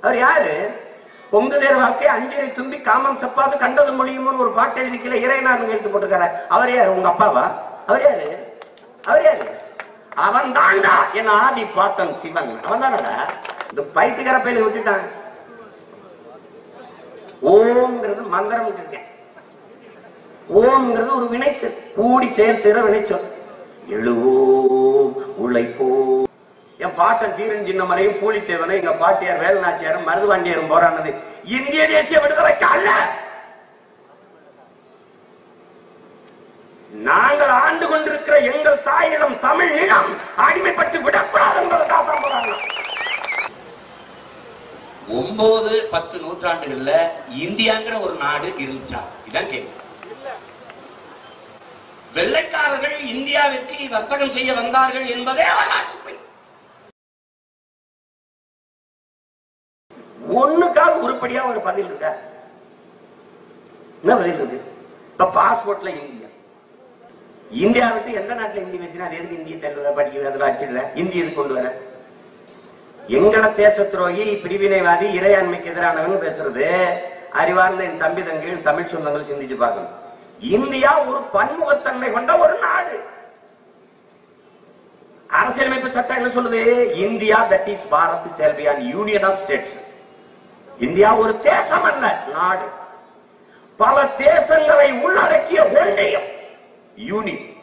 அவர் யாரு? பொங்கு தேர் அஞ்சரை தும்பி காமம் சப்பாது கண்டது மொழியுமோன்னு ஒரு பாட்டு எழுதிக்கல இறைநாதன் எழுத்து போட்டுக்கார அவர் யாரு? உங்க அப்பாவா? அவர் யாரு? அவர் யாரு? அவன் தாண்டா! என் ஆதி பாத்தன் சிவன். அவன் தானடா? இந்த பைத்தியக்கார பையில விட்டுட்டான். ஓம்ங்கிறது மந்திரம் ஓம்ங்கிறது ஒரு வினைச்சல். கூடி செயல் சேர வினைச்சொல். எழுவோம் உழைப்போம். என் பாட்டன் தீரன் சின்னமலையும் பூலித்தேவனும் எங்க பாட்டியார் வேலுநாச்சியாரும் மருதுவாண்டியாரும் போரானது இந்திய தேசிய விடுதலைக்கு அல்ல நாங்கள் ஆண்டு கொண்டிருக்கிற எங்கள் தாயிடம் தமிழ் நிலம் அடிமைப்பட்டு விடக்கூடாது என்பதற்காக தான் ஒன்பது பத்து நூற்றாண்டுகள்ல இந்தியாங்கிற ஒரு நாடு இருந்துச்சா? இதான் கேள்வி. வெள்ளைக்காரர்கள் இந்தியாவிற்கு வர்த்தகம் செய்ய வந்தார்கள் என்பதே வரலாற்று பொய். ஒரு பதில் இருக்க? என்ன பதில் இருக்கு? இப்ப பாஸ்போர்ட்ல இந்தியா இந்தியா. விட்டு எந்த நாட்டுல இந்தி பேசினா அது எதுக்கு இந்திய தெரியல படிக்க அதுல அச்சிடல இந்தி இது கொண்டு வர? எங்கள தேச துரோகி பிரிவினைவாதி இறையாண்மைக்கு எதிரானவன் பேசுறது. அறிவார்ந்த என் தம்பி தங்கைகள் தமிழ் சொந்தங்கள் சிந்திச்சு பார்க்கணும். இந்தியா ஒரு பன்முகத்தன்மை கொண்ட ஒரு நாடு. அரசியலமைப்பு சட்டம் என்ன சொல்லுது? India that is Bharat shall be a union of states India ஒரு தேசம் அல்ல நாடு. பல தேசங்களை உள்ளடக்கிய ஒன்றியம் யூனிட்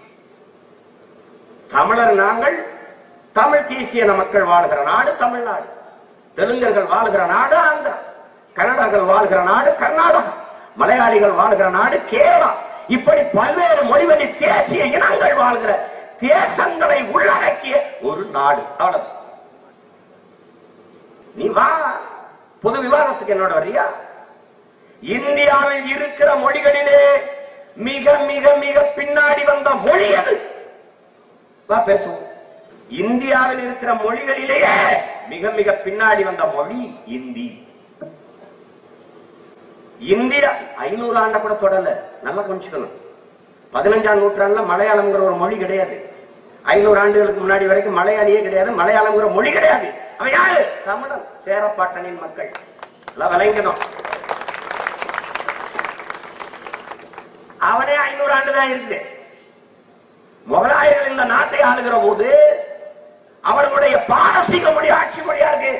தமிழர் நாங்கள் தமிழ் தேசிய மக்கள் வாழ்கிற நாடு தமிழ்நாடு. தெலுங்கர்கள் வாழ்கிற நாடு ஆந்திரா. கன்னடர்கள் வாழ்கிற நாடு கர்நாடகா. மலையாளிகள் வாழ்கிற நாடு கேரளா. இப்படி பல்வேறு மொழிவழி தேசிய இனங்கள் வாழ்கிற தேசங்களை உள்ளடக்கிய ஒரு நாடு அவ்வளவு நீ வா. பொது விவாதத்துக்கு என்னோட வரியா இந்தியாவில் இருக்கிற மொழிகளிலே மிக மிக மிக பின்னாடி வந்த மொழி அது வா பேசுவோம். இந்தியாவில் இருக்கிற மொழிகளிலேயே மிக மிக பின்னாடி வந்த மொழி இந்தி. இந்தியா ஐநூறு ஆண்ட கூட தொடல. நல்லா கொஞ்சிக்கணும் பதினஞ்சாம் நூற்றாண்டுல மலையாளம்ங்கிற ஒரு மொழி கிடையாது. ஐநூறு ஆண்டுகளுக்கு முன்னாடி வரைக்கும் மலையாளியே கிடையாது மலையாளம்ங்கிற மொழி கிடையாது. அவன் யாரு தமிழன் சேரப்பாட்டனின் மக்கள். எல்லாம் விளங்கணும். அவனே ஐநூறு ஆண்டு தான் இருக்கு முகலாயர்கள் இந்த நாட்டை ஆளுகிற போது அவர்களுடைய பாரசீக மொழி ஆட்சி மொழியா இருக்கு.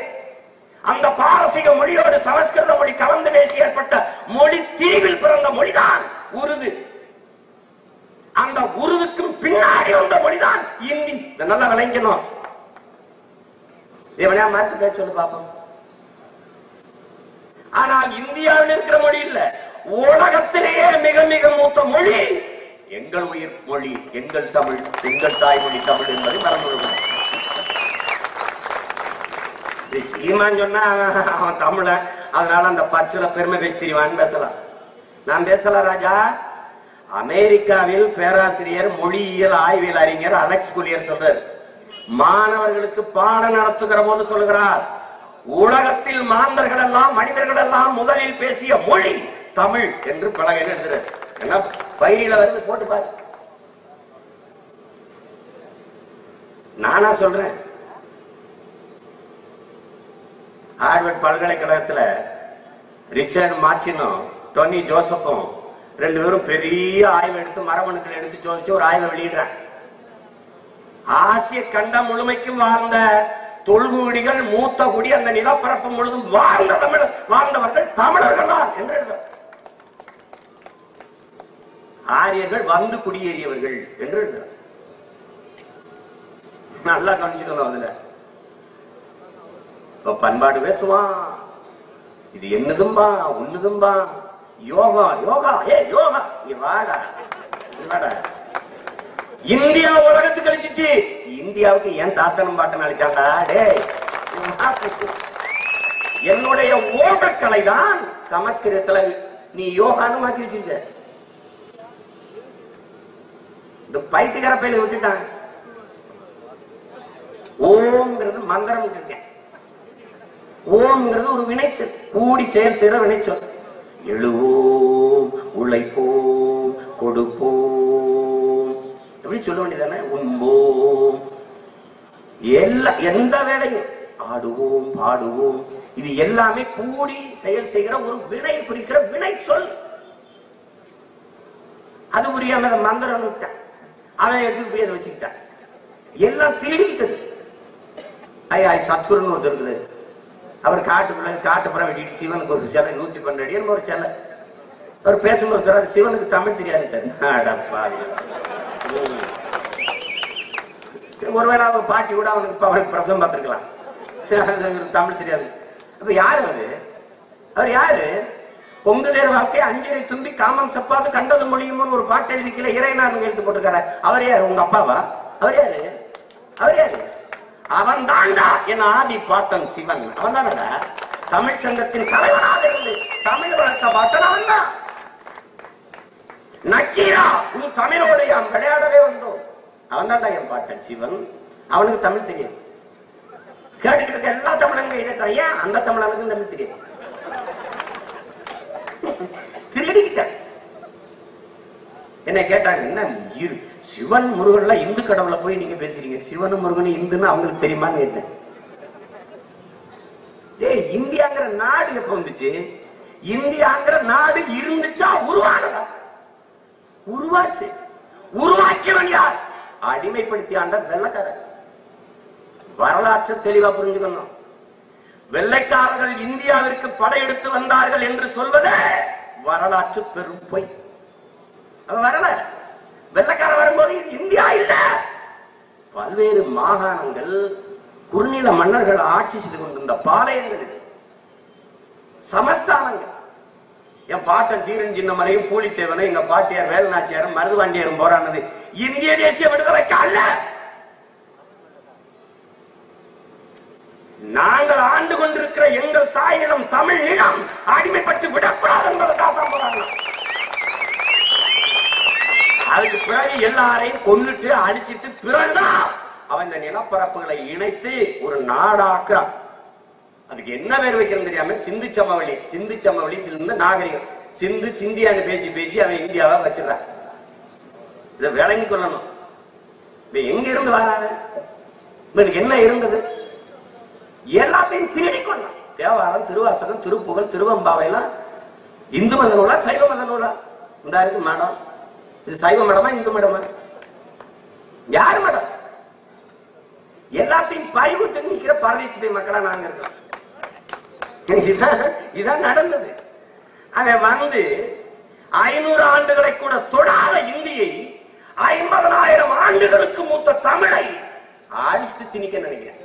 அந்த பாரசீக மொழியோடு சமஸ்கிருத மொழி கலந்து பேசி ஏற்பட்ட மொழி தீவில் பிறந்த மொழிதான் உருது. அந்த உருதுக்கும் பின்னாடி வந்த மொழிதான் இந்தி. நல்லா விளங்கணும். எவனா மாற்றி பேச சொல்லு பாப்போம். ஆனால் இந்தியாவில் இருக்கிற மொழி இல்ல. உலகத்திலேயே மிக மிக மூத்த மொழி எங்கள் உயிர் மொழி எங்கள் தமிழ் எங்கள் தாய்மொழி தமிழ் என்பதை மறந்துவிடுவோம். சீமான் சொன்னா அவன் தமிழ அதனால அந்த பச்சுல பெருமை பேசி பேசலாம். நான் பேசல ராஜா. அமெரிக்காவில் பேராசிரியர் மொழியியல் ஆய்வியல் அறிஞர் அலெக்ஸ் குலியர் சொல்றாரு. மாணவர்களுக்கு பாடம் நடத்துகிற போது சொல்லுகிறார் உலகத்தில் மாந்தர்கள் எல்லாம் மனிதர்கள் எல்லாம் முதலில் பேசிய மொழி தமிழ் என்று பலகையில் எழுதுறார் என்ன பயிரில வருது போட்டு பாரு. நானா சொல்றேன். ஹார்வர்ட் பல்கலைக்கழகத்துல ரிச்சர்ட் மார்டினும் டொனி ஜோசப்பும் ரெண்டு பேரும் பெரிய ஆய்வு எடுத்து மரபணுக்கள் எடுத்து சோதிச்சு ஒரு ஆய்வை வெளியிடுறாங்க. ஆசிய கண்டம் முழுமைக்கும் வாழ்ந்த தொல்குடிகள் மூத்த குடி அந்த நிலப்பரப்பு முழுதும் வாழ்ந்த தமிழ் வாழ்ந்தவர்கள் தமிழர்கள் தான் என்று ஆரியர்கள் வந்து குடியேறியவர்கள் என்று நல்லா கவனிச்சுக்கணும் அதுல இப்ப பண்பாடு பேசுவான் இது என்னதும்பா ஒண்ணுதும்பா? யோகா யோகா ஏ யோகா நீ வாடா இங்க வாடா. இந்தியா உலகத்துக்கு அழிச்சிச்சு இந்தியாவுக்கு ஏன் தாத்தனும் பாட்டன் அழிச்சாண்டா டேய் என்னுடைய ஓட்டக்கலை தான் சமஸ்கிருதத்துல நீ யோகான்னு மாத்தி வச்சிருக்க. இந்த பைத்தியக்கார பையில விட்டுட்டான். ஓம்ங்கிறது மந்திரம் இருக்கேன் ஓம்ங்கிறது ஒரு வினைச்சல். கூடி செயல் சேர வினைச்சல். எழுவோம் உழைப்போம் கொடுப்போம். எப்படி சொல்ல வேண்டியதானே? உண்போம். எல்லா எந்த வேலையும் ஆடுவோம் பாடுவோம். இது எல்லாமே கூடி செயல் செய்கிற ஒரு வினை குறிக்கிற வினை சொல். அது புரியாம அதை மந்திரம் விட்டான் அவன் எடுத்து போய் அதை வச்சுக்கிட்டான் எல்லாம் திருடிக்கிட்டது ஐயா சத்குருன்னு ஒருத்தர் இருக்குது அவர் காட்டுக்குள்ள காட்டுப்புறம் வெட்டிட்டு சிவனுக்கு ஒரு சிலை நூத்தி பன்னெண்டு அடி ஒரு சிலை. அவர் பேசும்போது சிவனுக்கு தமிழ் தெரியாது அடப்பாவி. ஒருவேளை அவங்க பாட்டி கூட அவனுக்கு இப்ப அவனுக்கு பிரசவம் பார்த்துருக்கலாம். தமிழ் தெரியாது. அப்ப யாரு அவரு? அவர் யாரு? பொங்குதேர் வாழ்க்கை அஞ்சரை தும்பி காமம் சப்பாது கண்டது மொழியுமோன்னு ஒரு பாட்டு எழுதிக்கல இறைநாள் எழுத்து போட்டிருக்காரு. அவர் யாரு? உங்க அப்பாவா? அவர் யாரு? அவர் யாரு? அவன் தாண்டா என் ஆதி பாட்டன் சிவன். அவன் தானடா? தமிழ் சங்கத்தின் தலைவனாக இருந்து தமிழ் வளர்த்த பாட்டன் அவன் தான் நக்கீரா உன் தமிழோடு விளையாடவே வந்தோம். அவன் தான்டா என் பாட்டன் சிவன் அவனுக்கு தமிழ் தெரியும். கேட்டுக்கிட்டு இருக்க எல்லா தமிழங்க இதை ஏன்? அந்த தமிழனுக்கும் தமிழ் தெரியும் திருடிக்கிட்டான். என்ன கேட்டாங்க என்ன சிவன் முருகன்ல இந்து கடவுளை போய் நீங்க பேசுறீங்க. சிவனும் முருகனும் இந்துன்னு அவங்களுக்கு தெரியுமான்னு கேட்டேன். ஏய் இந்தியாங்கிற நாடு எப்ப வந்துச்சு? இந்தியாங்கிற நாடு இருந்துச்சா? உருவானதா? உருவாச்சு. உருவாக்கியவன் யார்? அடிமைப்படுத்தி ஆண்ட வெள்ளக்காரன் வரலாற்று தெளிவா புரிஞ்சுக்கணும் வெள்ளைக்காரர்கள் இந்தியாவிற்கு படையெடுத்து வந்தார்கள் என்று சொல்வதே வரலாற்று பெரும் பொய். அவன் வரல வெள்ளைக்காரன் வரும்போது இது இந்தியா இல்ல. பல்வேறு மாகாணங்கள் குறுநில மன்னர்கள் ஆட்சி செய்து கொண்டிருந்த பாளையங்கள் இது. சமஸ்தானங்கள். என் பாட்டன் தீரன் சின்னமனையும் பூலித்தேவனும் எங்க பாட்டியார் வேலநாச்சியாரும் மருதுவாண்டியாரும் போரானது இந்திய தேசிய விடுதலைக்கு அல்ல நாங்கள் ஆண்டு கொண்டிருக்கிற எங்கள் தாயிடம் தமிழ் நிலம் அடிமைப்பட்டு விடக்கூடாது என்பதற்காக தான் போராடினோம். அதுக்கு பிறகு எல்லாரையும் கொண்டுட்டு அடிச்சிட்டு பிறந்தா அவன் இந்த நிலப்பரப்புகளை இணைத்து ஒரு நாடாக்குறான். அதுக்கு என்ன பேர் வைக்கிறது தெரியாம சிந்து சமவெளி சிந்து சமவெளி சிந்து நாகரிகம். சிந்து சிந்தியான்னு பேசி பேசி அவன் இந்தியாவை வச்சிடறான். இதை விளங்கி கொள்ளணும். இப்ப எங்க இருந்து வராரு? இவனுக்கு என்ன இருந்தது? எல்லாத்தையும் திருடி கொண்டான் தேவாரம் திருவாசகம் திருப்புகழ் திருவம்பாவை எல்லாம் இந்து மத நூலா சைவ மத நூலா. இந்த இருக்கு மடம். இது சைவ மடமா இந்து மடமா? யார் மடம்? எல்லாத்தையும் பறிவுறுத்து நிக்கிற பரதேசி மக்களா நாங்க இருக்கோம் இதான் நடந்தது. அவன் வந்து ஐநூறு ஆண்டுகளை கூட தொடாத இந்தியை ஐம்பதனாயிரம் ஆண்டுகளுக்கு மூத்த தமிழை அழிச்சிட்டு திணிக்க நினைக்கிறேன்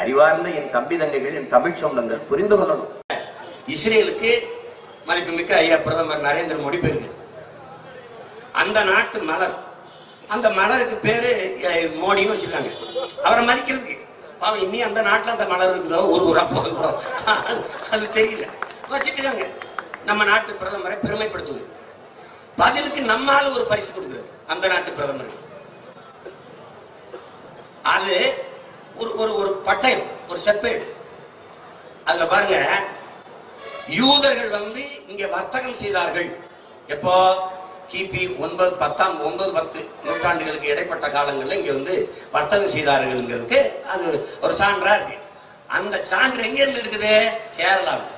அறிவார்ந்த என் தம்பி தங்கைகள் என் தமிழ் சொந்தங்கள் புரிந்து கொள்ளணும். இஸ்ரேலுக்கு மதிப்புமிக்க ஐயா பிரதமர் நரேந்திர மோடி பேருங்க அந்த நாட்டு மலர் அந்த மலருக்கு பேரு மோடின்னு வச்சிருக்காங்க. அவரை மதிக்கிறதுக்கு. பாவம் இன்னி அந்த நாட்டுல அந்த மலர் இருக்குதோ? ஒரு ஊரா போகுதோ? அது- தெரியல. வச்சுட்டுக்காங்க நம்ம நாட்டு பிரதமரை பெருமைப்படுத்துவது. பதிலுக்கு நம்மால் ஒரு பரிசு கொடுக்குறது அந்த நாட்டு பிரதமர். அது ஒரு ஒரு ஒரு பட்டயம் ஒரு செப்பேடு. அதுல பாருங்க யூதர்கள் வந்து இங்க வர்த்தகம் செய்தார்கள். எப்போ? கிபி ஒன்பது பத்தாம் ஒன்பது பத்து நூற்றாண்டுகளுக்கு இடைப்பட்ட காலங்கள்ல இங்க வந்து வர்த்தகம் செய்தார்கள்ங்கிறதுக்கு அது ஒரு சான்றா இருக்கு. அந்த சான்று எங்க இருந்து இருக்குது? கேரளாவில்.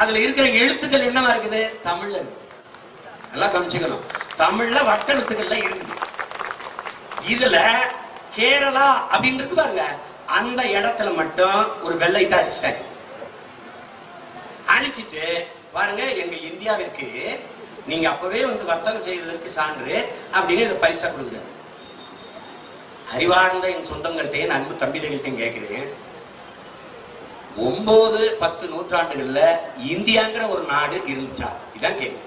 அதுல இருக்கிற எழுத்துக்கள் என்னவா இருக்குது? தமிழ்ல இருக்குது நல்லா கவனிச்சுக்கணும். தமிழ்ல வட்டெழுத்துக்கள்ல இருக்குது. இதுல கேரளா அப்படின்றது பாருங்க. அந்த இடத்துல மட்டும் ஒரு வெள்ளைட்டா அடிச்சிட்டாங்க. அழிச்சிட்டு பாருங்க எங்க இந்தியாவிற்கு நீங்க அப்பவே வந்து வர்த்தகம் செய்வதற்கு சான்று அப்படின்னு இதை பரிசா கொடுக்குறாரு. அறிவார்ந்த என் சொந்தங்கள்ட்ட என் அன்பு தம்பிதைகள்ட்டையும் கேட்கிறேன். ஒன்பது பத்து நூற்றாண்டுகள்ல இந்தியாங்கிற ஒரு நாடு இருந்துச்சா? இதான் கேள்வி.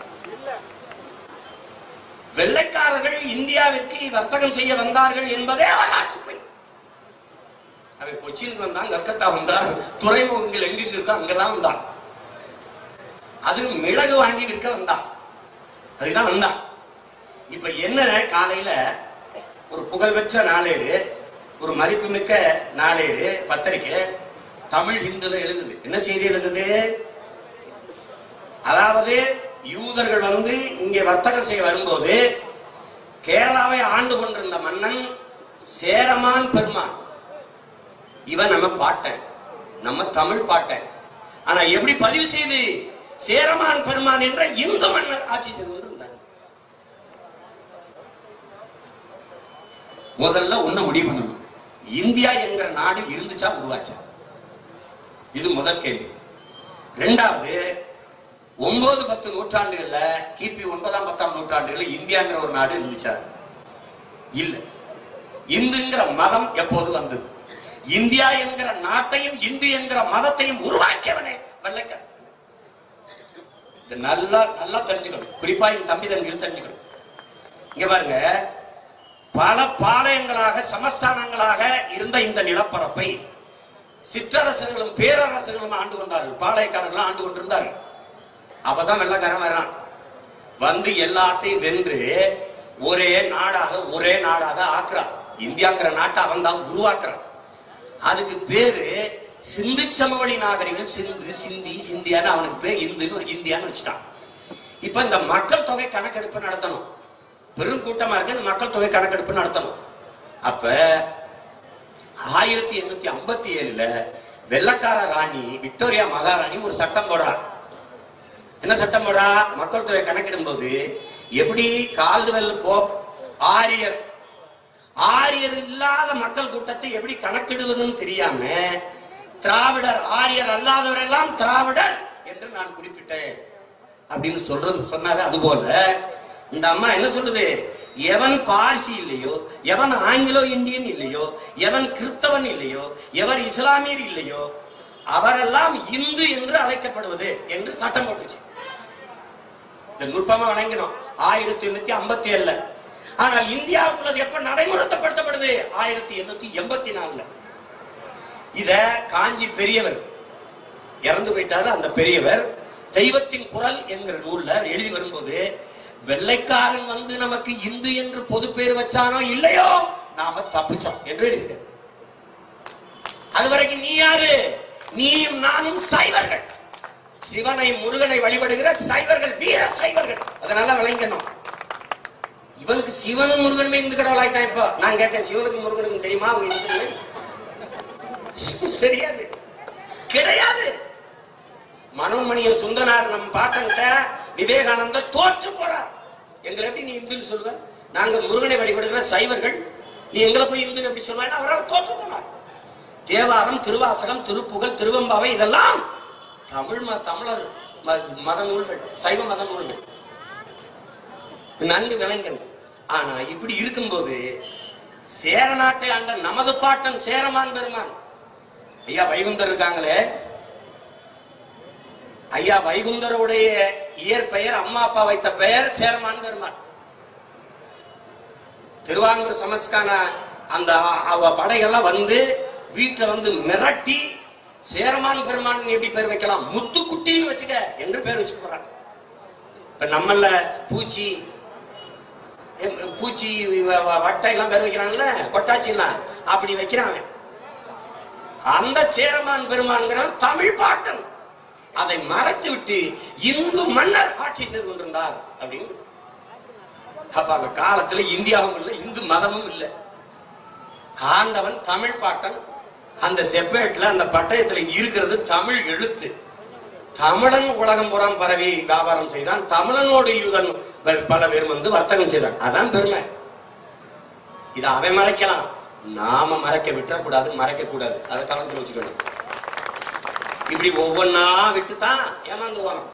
வெள்ளைக்காரர்கள் இந்தியாவிற்கு வர்த்தகம் செய்ய வந்தார்கள் என்பதே வரலாற்று பொய் அவன் கொச்சினுக்கு வந்தான் கல்கத்தா வந்தான் துறைமுகங்கள் எங்கெங்க இருக்கோ அங்கெல்லாம் வந்தான். அது மிளகு வாங்கி விற்க வந்தான். அதுதான் வந்தான் இப்ப என்ன காலையில ஒரு புகழ்பெற்ற நாளேடு ஒரு மதிப்புமிக்க நாளேடு பத்திரிக்கை தமிழ் ஹிந்துல எழுதுது. என்ன செய்தி எழுதுது? அதாவது யூதர்கள் வந்து இங்கே வர்த்தகம் செய்ய வரும்போது கேரளாவை ஆண்டு கொண்டிருந்த மன்னன் சேரமான் பெருமான். இவன் நம்ம பாட்டன் நம்ம தமிழ் பாட்டன். ஆனா எப்படி பதிவு செய்து சேரமான் பெருமான் என்ற இந்து மன்னர் ஆட்சி செய்து கொண்டிருந்தார் முதல்ல ஒண்ணு முடிவு பண்ணணும். இந்தியா என்கிற நாடு இருந்துச்சா உருவாச்சா? இது முதல் கேள்வி. ரெண்டாவது ஒன்பது பத்து நூற்றாண்டுகள்ல கிபி ஒன்பதாம் பத்தாம் நூற்றாண்டுகள்ல இந்தியாங்கிற ஒரு நாடு இருந்துச்சா? இல்ல. இந்துங்கிற மதம் எப்போது வந்தது? இந்தியா என்கிற நாட்டையும் இந்து என்கிற மதத்தையும் உருவாக்கியவனே வெள்ளைக்காரன். நல்லா நல்லா தெரிஞ்சுக்கணும். குறிப்பா என் தம்பி தங்கிகள் தெரிஞ்சுக்கணும். இங்க பாருங்க பல பாளையங்களாக சமஸ்தானங்களாக இருந்த இந்த நிலப்பரப்பை சிற்றரசர்களும் பேரரசர்களும் ஆண்டு கொண்டார்கள் பாளையக்காரர்களும் ஆண்டு கொண்டிருந்தார்கள் அப்பதான் வெள்ளக்காரன் வரான் வந்து எல்லாத்தையும் வென்று ஒரே நாடாக ஒரே நாடாக ஆக்குறான். இந்தியாங்கிற நாட்டை அவன் தான் உருவாக்குறான். அதுக்கு பேரு சிந்து சமவெளி நாகரிகம். சிந்து சிந்தி சிந்தியான்னு அவனுக்கு பேர் இந்துன்னு இந்தியான்னு வச்சுட்டான். இப்ப இந்த மக்கள் தொகை கணக்கெடுப்பு நடத்தணும். பெரும் கூட்டமா இருக்கு இந்த மக்கள் தொகை கணக்கெடுப்பு நடத்தணும் அப்ப ஆயிரத்தி எண்ணூத்தி ஐம்பத்தி ஏழுல வெள்ளக்கார ராணி விக்டோரியா மகாராணி ஒரு சட்டம் போடுறா. என்ன சட்டம் போடுறா? மக்கள் தொகை கணக்கிடும் போது எப்படி கால்டுவெல் போப் ஆரியர் ஆரியர் இல்லாத மக்கள் கூட்டத்தை எப்படி கணக்கிடுவதுன்னு தெரியாம திராவிடர் ஆரியர் அல்லாதவரெல்லாம் திராவிடர் என்று நான் குறிப்பிட்டேன். அப்படின்னு சொல்றது சொன்னாரு. அது போல இந்த அம்மா என்ன சொல்லுது? எவன் பார்சி இல்லையோ எவன் ஆங்கிலோ இந்தியன் இல்லையோ எவன் கிறிஸ்தவன் இல்லையோ எவர் இஸ்லாமியர் இல்லையோ அவரெல்லாம் இந்து என்று அழைக்கப்படுவது என்று சட்டம் போட்டுச்சு. இந்த நுட்பமா வணங்கினோம். ஆயிரத்தி எண்ணூத்தி ஐம்பத்தி ஏழுல ஆனால் இந்தியாவுக்குள்ளது எப்ப நடைமுறைப்படுத்தப்படுது? ஆயிரத்தி எண்ணூத்தி எண்பத்தி நாலுல இத காஞ்சி பெரியவர் இறந்து போயிட்டாரு அந்த பெரியவர். தெய்வத்தின் குரல் என்கிற நூல்ல எழுதி வரும்போது வெள்ளைக்காரன் வந்து நமக்கு இந்து என்று பொது பேர் வச்சானோ இல்லையோ நாம தப்பிச்சோம் என்று எழுதிட்டார் அது வரைக்கும் நீ யாரு? நீயும் நானும் சைவர்கள். சிவனை முருகனை வழிபடுகிற சைவர்கள் வீர சைவர்கள். அதனால விளங்கணும். இவனுக்கு சிவனும் முருகனுமே இந்து கடவுள் ஆயிட்டான் இப்போ. நான் கேட்டேன் சிவனுக்கு முருகனுக்கும் தெரியுமா? அவங்க இந்து தெரியாது. கிடையாது. மனோன்மணியம் சுந்தனார் நம்ம பாட்டன்கிட்ட விவேகானந்தர் தோற்று போறார். எங்களை எப்படி நீ இந்துன்னு சொல்லுவ நாங்க முருகனை வழிபடுகிற சைவர்கள். நீ எங்களை போய் இந்துன்னு எப்படி சொல்லுவேன் அவரால் தோற்று போனார். தேவாரம் திருவாசகம் திருப்புகழ் திருவம்பாவை இதெல்லாம் தமிழ் தமிழர் ம- மத நூல்கள் சைவ மத நூல்கள். நன்கு விளங்கணும் ஆனா இப்படி இருக்கும்போது சேர நாட்டை ஆண்ட நமது பாட்டன் சேரமான் பெருமான். ஐயா வைகுந்தர் இருக்காங்களே? ஐயா வைகுந்தருடைய இயற்பெயர் அம்மா அப்பா வைத்த பெயர் சேரமான் பெருமான். திருவாங்கூர் சமஸ்கான அந்த அவ படைகள்லாம் வந்து வீட்டுல வந்து மிரட்டி சேரமான் பெருமான் எப்படி பேர் வைக்கலாம்? முத்துக்குட்டின்னு வச்சுக்க என்று பேர் வச்சு போறாங்க இப்ப நம்மள பூச்சி பூச்சி வ- வட்டை எல்லாம் பேர் வைக்கிறான்ல கொட்டாச்சி எல்லாம் அப்படி வைக்கிறாங்க அந்த சேரமான் பெருமான்கிறவன் தமிழ் பாட்டன். அதை மறைத்து விட்டு இந்து மன்னர் ஆட்சி செய்து கொண்டிருந்தார் அப்படின்னு. அப்ப அந்த காலத்துல இந்தியாவும் இல்லை இந்து மதமும் இல்லை. ஆண்டவன் தமிழ் பாட்டன். அந்த செப்பேட்ல அந்த பட்டயத்துல இருக்கிறது தமிழ் எழுத்து. தமிழன் உலகம் புறம் பரவி வியாபாரம் செய்தான். தமிழனோடு யூதன் ப- பல பேர் வந்து வர்த்தகம் செய்தான். அதான் பெருமை. இதை அவன் மறைக்கலாம். நாம மறைக்க விட்டுறக்கூடாது மறைக்க கூடாது அதை கலந்து வச்சுக்கணும். இப்படி ஒவ்வொன்னா விட்டு தான் ஏமாந்து வரோம்